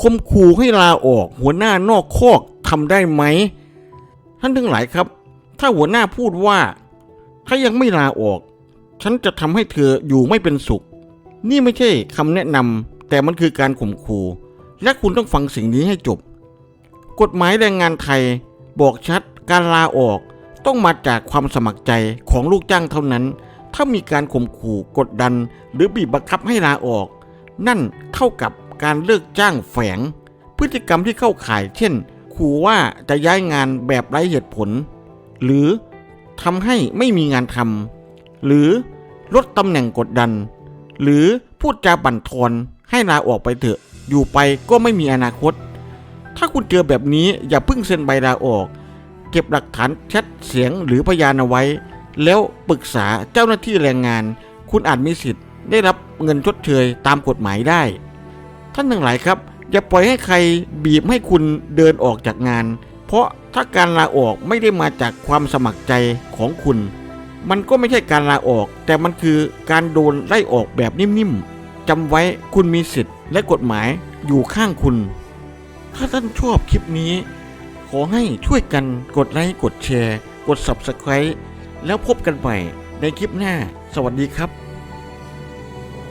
คมขู่ให้ลาออก หัวหน้านอกคอกทำได้ไหม ท่านทั้งหลายครับ ถ้าหัวหน้าพูดว่า ถ้ายังไม่ลาออก ฉันจะทำให้เธออยู่ไม่เป็นสุข นี่ไม่ใช่คำแนะนำแต่มันคือการข่มขู่และคุณต้องฟังสิ่งนี้ให้จบ กฎหมายแรงงานไทยบอกชัดการลาออกต้องมาจากความสมัครใจของลูกจ้างเท่านั้น ถ้ามีการข่มขู่กดดัน หรือบีบบังคับให้ลาออก นั่นเท่ากับ การเลิกจ้างแฝง พฤติกรรมที่เข้าข่าย เช่นขู่ว่าจะย้ายงานแบบไร้เหตุผล หรือทำให้ไม่มีงานทำหรือลดตำแหน่งกดดัน หรือพูดจาบั่นทอนให้ลาออกไปเถอะ อยู่ไปก็ไม่มีอนาคต ถ้าคุณเจอแบบนี้อย่าเพิ่งเซ็นใบลาออก เก็บหลักฐานแชทเสียงหรือพยานเอาไว้ แล้วปรึกษาเจ้าหน้าที่แรงงาน คุณอาจมีสิทธิ์ ได้รับเงินชดเชยตามกฎหมายได้ ท่านทั้งหลายครับ อย่าปล่อยให้ใครบีบให้คุณเดินออกจากงาน เพราะถ้าการลาออกไม่ได้มาจากความสมัครใจของคุณ มันก็ไม่ใช่การลาออก แต่มันคือการโดนไล่ออกแบบนิ่มๆจำไว้คุณมีสิทธิ์และกฎหมายอยู่ข้างคุณ ถ้าท่านชอบคลิปนี้ ขอให้ช่วยกันกดไลค์กดแชร์ กด Subscribe แล้วพบกันใหม่ในคลิปหน้า สวัสดีครับ